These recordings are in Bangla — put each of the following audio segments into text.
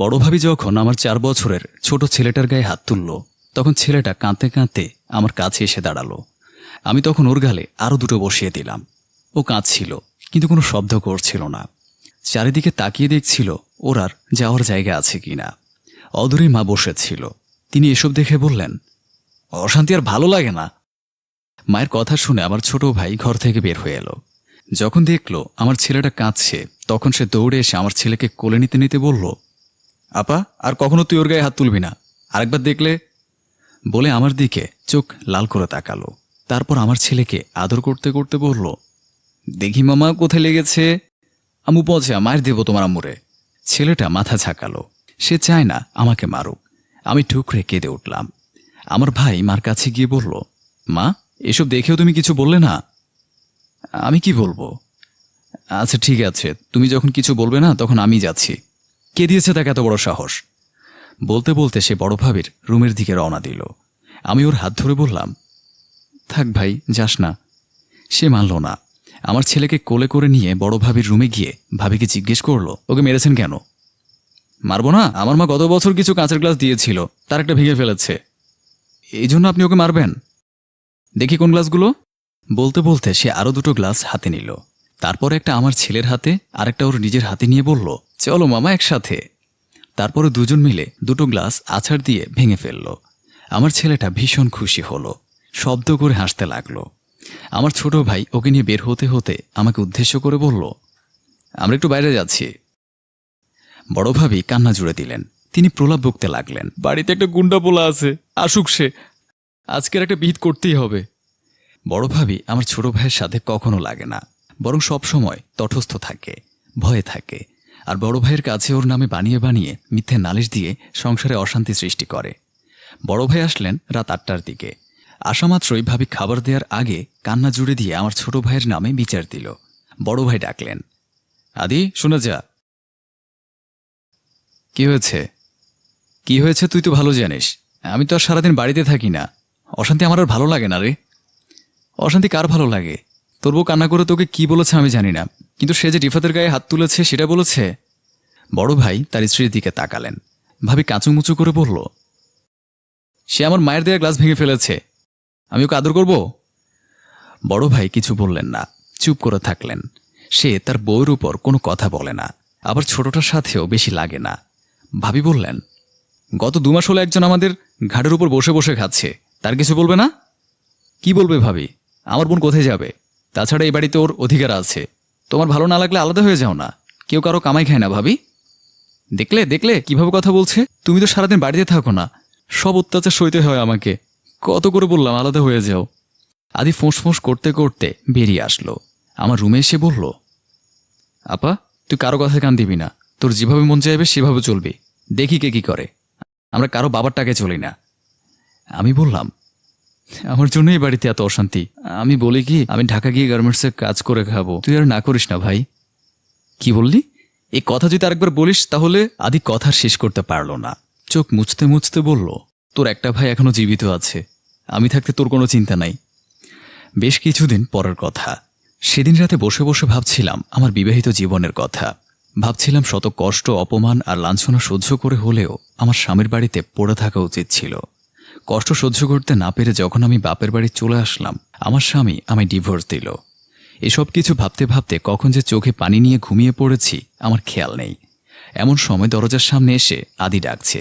বড় ভাবি যখন আমার চার বছরের ছোট ছেলেটার গায়ে হাত তুলল, তখন ছেলেটা কাঁদতে কাঁদতে আমার কাছে এসে দাঁড়াল। আমি তখন ওর গালে আরও দুটো বসিয়ে দিলাম। ও কাঁদছিল, কিন্তু কোনো শব্দ করছিল না। চারিদিকে তাকিয়ে দেখছিল ওর আর যাওয়ার জায়গা আছে কিনা। অদূরে মা বসেছিল। তিনি এসব দেখে বললেন, অশান্তি আর ভালো লাগে না। মায়ের কথা শুনে আমার ছোট ভাই ঘর থেকে বের হয়ে এলো। যখন দেখল আমার ছেলেটা কাঁদছে, তখন সে দৌড়ে এসে আমার ছেলেকে কোলে নিতে নিতে বলল আপা, আর কখনো তুই ওর গায়ে হাত তুলবি না। আরেকবার দেখলে? বলে আমার দিকে চোখ লাল করে তাকালো। তারপর আমার ছেলেকে আদর করতে করতে বলল, দেখি মামা, কোথায় লেগেছে? আমু পচা মায়ের দেব তোমার আম্মুরে। ছেলেটা মাথা ঝাঁকালো। সে চায় না আমাকে মারুক। আমি ঠুকরে কেঁদে উঠলাম। আমার ভাই মার কাছে গিয়ে বলল, মা, এসব দেখেও তুমি কিছু বললে না? আমি কি বলব? আচ্ছা ঠিক আছে। তুমি যখন কিছু বলবে না, তখন আমি যাচ্ছি। কে দিয়েছে তাকে এত বড় সাহস? বলতে বলতে সে বড় ভাবির রুমের দিকে রওনা দিল। আমি ওর হাত ধরে বললাম, থাক ভাই, যাস না। সে মানল না। আমার ছেলেকে কোলে করে নিয়ে বড় ভাবির রুমে গিয়ে ভাবিকে জিজ্ঞেস করল, ওকে মেরেছেন কেন? মারবো না, আমার মা গত বছর কিছু কাঁচের গ্লাস দিয়েছিল, তার একটা ভেঙে ফেলেছে। এই জন্য আপনি ওকে মারবেন? দেখি কোন গ্লাসগুলো? বলতে বলতে সে আরও দুটো গ্লাস হাতে নিল। তারপর একটা আমার ছেলের হাতে, আরেকটা ওর নিজের হাতে নিয়ে বলল চলো মামা একসাথে। তারপরে দুজন মিলে দুটো গ্লাস আছাড় দিয়ে ভেঙে ফেলল। আমার ছেলেটা ভীষণ খুশি হলো, শব্দ করে হাসতে লাগল। আমার ছোট ভাই ওকে নিয়ে বের হতে হতে আমাকে উদ্দেশ্য করে বলল, আমরা একটু বাইরে যাচ্ছি। বড় ভাবি কান্না জুড়ে দিলেন। তিনি প্রলাপ বকতে লাগলেন, বাড়িতে একটা গুন্ডা পোলা আছে, আসুক সে। আজকের একটা বিহিত করতেই হবে। বড় ভাবি আমার ছোট ভাইয়ের সাথে কখনো লাগে না, বরং সব সময় তটস্থ থাকে, ভয়ে থাকে। আর বড় ভাইয়ের কাছে ওর নামে বানিয়ে বানিয়ে মিথ্যে নালিশ দিয়ে সংসারে অশান্তি সৃষ্টি করে। বড় ভাই আসলেন রাত আটটার দিকে। আসা মাত্রই ভাবি খাবার দেওয়ার আগে কান্না জুড়ে দিয়ে আমার ছোট ভাইয়ের নামে বিচার দিল। বড় ভাই ডাকলেন, আদি, শুনে যা। কি হয়েছে? কি হয়েছে তুই তো ভালো জানিস। আমি তো আর সারাদিন বাড়িতে থাকি না। অশান্তি আমার আর ভালো লাগে না রে। অশান্তি কার ভালো লাগে? তোর বউ কান্না করে তোকে কি বলেছে আমি জানি না। কিন্তু সে যে রিফাতের গায়ে হাত তুলেছে, সেটা বলেছে, বড় ভাই তার স্ত্রীর দিকে তাকালেন। ভাবি কাঁচুমুচু করে বলল, সে আমার মায়ের দেয়া গ্লাস ভেঙে ফেলেছে। আমি ওকে আদর করব? বড় ভাই কিছু বললেন না, চুপ করে থাকলেন। সে তার বউয়ের উপর কোনো কথা বলে না, আবার ছোটটার সাথেও বেশি লাগে না। ভাবি বললেন, গত দু মাস হলো একজন আমাদের ঘাটের উপর বসে বসে খাচ্ছে, তার কিছু বলবে না? কি বলবে ভাবি? আমার বোন কোথায় যাবে? তাছাড়া এই বাড়িতে ওর অধিকার আছে। তোমার ভালো না লাগলে আলাদা হয়ে যাও না। কেউ কারও কামাই খায় না, ভাবি। দেখলে দেখলে, কীভাবে কথা বলছে? তুমি তো সারাদিন বাড়িতে থাকো না। সব অত্যাচার সইতে হয় আমাকে। কত করে বললাম, আলাদা হয়ে যাও। আদি ফোঁস ফোঁস করতে করতে বেরিয়ে আসলো। আমার রুমে এসে বলল, আপা, তুই কারও কথা কান দিবি না। তোর যেভাবে মন চাইবে, সেভাবে চলবি। দেখি কে কি করে। আমরা কারও বাবার টাকে চলি না। আমি বললাম আমার জন্যই বাড়িতে এত অশান্তি। আমি বলি কি, আমি ঢাকা গিয়ে গার্মেন্টসে কাজ করে খাব। তুই আর না করিস না ভাই। কি বললি? এই কথা যদি আরেকবার বলিস, তাহলে আদি কথা শেষ করতে পারল না। চোখ মুছতে মুছতে বলল, তোর একটা ভাই এখনও জীবিত আছে। আমি থাকতে তোর কোনো চিন্তা নাই। বেশ কিছুদিন পরের কথা। সেদিন রাতে বসে বসে ভাবছিলাম, আমার বিবাহিত জীবনের কথা। ভাবছিলাম শত কষ্ট, অপমান আর লাঞ্ছনা সহ্য করে হলেও আমার স্বামীর বাড়িতে পড়ে থাকা উচিত ছিল। কষ্ট সহ্য করতে না পেরে যখন আমি বাপের বাড়ি চলে আসলাম, আমার স্বামী আমায় ডিভোর্স দিল। এসব কিছু ভাবতে ভাবতে কখন যে চোখে পানি নিয়ে ঘুমিয়ে পড়েছি, আমার খেয়াল নেই। এমন সময় দরজার সামনে এসে আদি ডাকছে,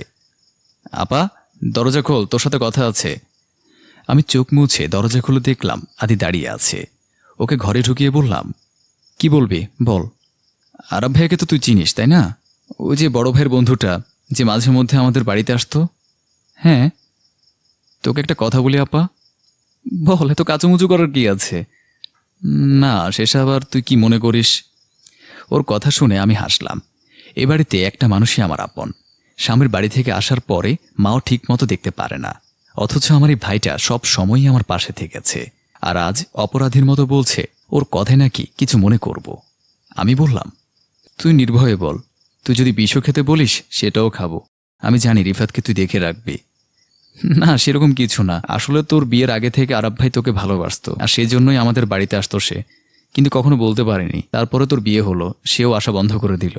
আপা, দরজা খোল, তোর সাথে কথা আছে। আমি চোখ মুছে দরজা খুলে দেখলাম আদি দাঁড়িয়ে আছে। ওকে ঘরে ঢুকিয়ে বললাম, কি বলবি, বল। আরব ভাইকে তো তুই চিনিস, তাই না? ওই যে বড় ভাইয়ের বন্ধুটা, যে মাঝে মধ্যে আমাদের বাড়িতে আসতো? হ্যাঁ তোকে একটা কথা বলি, আপা? বল, এত কাচুমুচু করার কি আছে? না শেষ আবার তুই কি মনে করিস? ওর কথা শুনে আমি হাসলাম। এ বাড়িতে একটা মানুষই আমার আপন। স্বামীর বাড়ি থেকে আসার পরে মাও ঠিক মতো দেখতে পারে না। অথচ আমার এই ভাইটা সব সময়ই আমার পাশে থেকেছে। আর আজ অপরাধীর মতো বলছে, ওর কথায় নাকি কিছু মনে করব। আমি বললাম, তুই নির্ভয়ে বল। তুই যদি বিষ খেতে বলিস, সেটাও খাব। আমি জানি রিফাতকে তুই দেখে রাখবি। না, সেরকম কিছু না। আসলে তোর বিয়ের আগে থেকে আরব ভাই তোকে ভালোবাসতো, আর সেই জন্যই আমাদের বাড়িতে আসতো সে। কিন্তু কখনো বলতে পারেনি। তারপরে তোর বিয়ে হলো, সেও আসা বন্ধ করে দিল।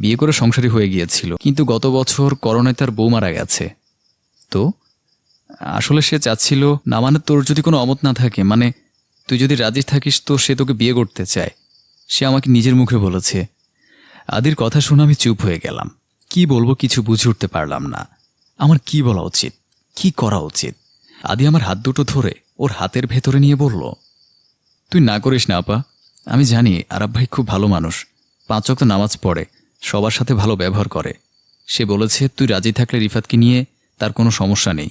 বিয়ে করে সংসারী হয়ে গিয়েছিল, কিন্তু গত বছর করোনায় তার বউ মারা গেছে। তো? আসলে সে চাচ্ছিল, না মানে তোর যদি কোনো অমত না থাকে মানে তুই যদি রাজি থাকিস তো সে তোকে বিয়ে করতে চায়। সে আমাকে নিজের মুখে বলেছে। আদির কথা শুনে আমি চুপ হয়ে গেলাম। কি বলব কিছু বুঝে উঠতে পারলাম না। আমার কি বলা উচিত? কি করা উচিত? আদি আমার হাত দুটো ধরে ওর হাতের ভেতরে নিয়ে বলল, তুই না করিস না, আপা। আমি জানি আরাব ভাই খুব ভালো মানুষ। পাঁচ ওয়াক্ত নামাজ পড়ে, সবার সাথে ভালো ব্যবহার করে। সে বলেছে, তুই রাজি থাকলে রিফাতকে নিয়ে তার কোনো সমস্যা নেই।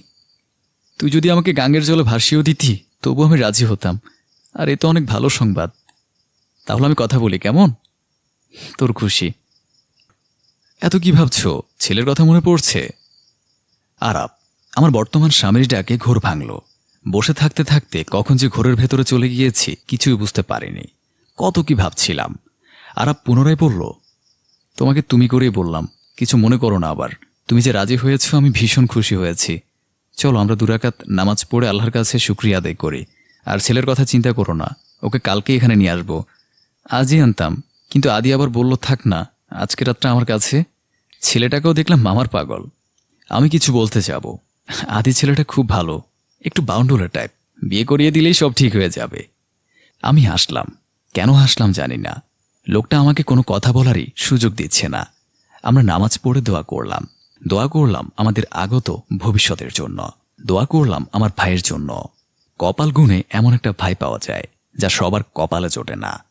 তুই যদি আমাকে গাঙ্গের জলে ভাসিয়েও দিতি, তবু আমি রাজি হতাম। আর এ তো অনেক ভালো সংবাদ। তাহলে আমি কথা বলি, কেমন? তোর খুশি। এত কি ভাবছ? ছেলের কথা মনে পড়ছে? আরাব আমার বর্তমান স্বামীর ডাকে ঘোর ভাঙল। বসে থাকতে থাকতে কখন যে ঘোরের ভেতরে চলে গিয়েছি, কিছুই বুঝতে পারিনি। কত কি ভাবছিলাম। আরাব পুনরায় বলল, তোমাকে তুমি করেই বললাম, কিছু মনে করো না আবার। তুমি যে রাজি হয়েছ, আমি ভীষণ খুশি হয়েছি। চলো, আমরা দুরাকাত নামাজ পড়ে আল্লাহর কাছে শুক্রিয়া আদায় করি। আর ছেলের কথা চিন্তা করো না, ওকে কালকে এখানে নিয়ে আসব। আজই আনতাম, কিন্তু আদি আবার বলল, থাক না, আজকে রাতটা আমার কাছে। ছেলেটাকেও দেখলাম মামার পাগল। আমি কিছু বলতে যাব। আদি ছেলেটা খুব ভালো, একটু বাউন্ডুলার টাইপ বিয়ে করিয়ে দিলেই সব ঠিক হয়ে যাবে। আমি হাসলাম। কেন হাসলাম জানি না। লোকটা আমাকে কোনো কথা বলারই সুযোগ দিচ্ছে না। আমরা নামাজ পড়ে দোয়া করলাম। দোয়া করলাম আমাদের আগত ভবিষ্যতের জন্য। দোয়া করলাম আমার ভাইয়ের জন্য। কপাল গুণে এমন একটা ভাই পাওয়া যায়, যা সবার কপালে জোটে না।